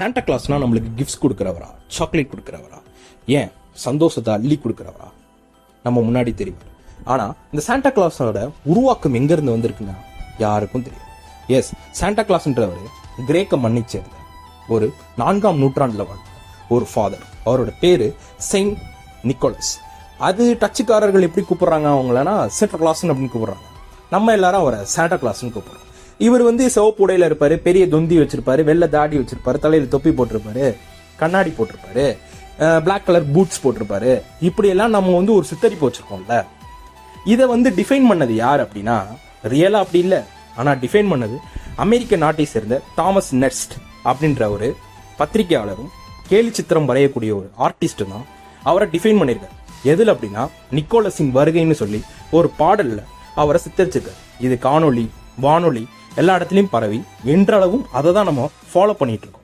Santa கிளாஸ்னா நம்மளுக்கு gifts கொடுக்குறவரா? Chocolate கொடுக்குறவரா? ஏன்? சந்தோஷத்தை அள்ளி கொடுக்குறவரா? நம்ம முன்னாடி தெரியும். ஆனால் இந்த சாண்டா கிளாஸோட உருவாக்கம் எங்கேருந்து வந்திருக்குன்னா யாருக்கும் தெரியும் எஸ் சாண்டா கிளாஸ்ன்றவர் கிரேக்க மண்ணை சேர்ந்த ஒரு நான்காம் நூற்றாண்டில் வாழ்ந்த ஒரு ஃபாதர் அவரோட பேர் செயின்ட் நிக்கோலஸ் அது டச்சுக்காரர்கள் எப்படி கூப்பிட்றாங்க அவங்களனா சென்டா கிளாஸ்ன்னு அப்படின்னு கூப்பிட்றாங்க. நம்ம எல்லாரும் அவரை சாண்டா கிளாஸ்னு கூப்பிட்றோம். இவர் வந்து சிவப்பு உடையில இருப்பாரு பெரிய தொந்தி வச்சிருப்பாரு வெள்ளை தாடி வச்சிருப்பாரு தலையில தொப்பி போட்டிருப்பாரு கண்ணாடி போட்டிருப்பாரு பிளாக் கலர் பூட்ஸ் போட்டிருப்பாரு. இப்படியெல்லாம் நம்ம வந்து ஒரு சித்தரிப்பு வச்சிருக்கோம்ல இதை வந்து டிஃபைன் பண்ணது யார் அப்படின்னா ரியலா அப்படி இல்லை. ஆனா டிஃபைன் பண்ணது அமெரிக்க நாட்டை சேர்ந்த தாமஸ் நெஸ்ட் அப்படின்ற ஒரு பத்திரிகையாளரும் கேலி சித்திரம் வரையக்கூடிய ஒரு ஆர்டிஸ்ட் தான் அவரை டிஃபைன் பண்ணியிருக்காரு. எதில் அப்படின்னா நிக்கோலஸின் வருகைன்னு சொல்லி ஒரு பாடலில் அவரை சித்தரிச்சிருக்காரு. இது காணொளி வானொலி எல்லா இடத்துலையும் பரவி இன்றளவும் அதை தான் நம்ம ஃபாலோ பண்ணிட்டு இருக்கோம்.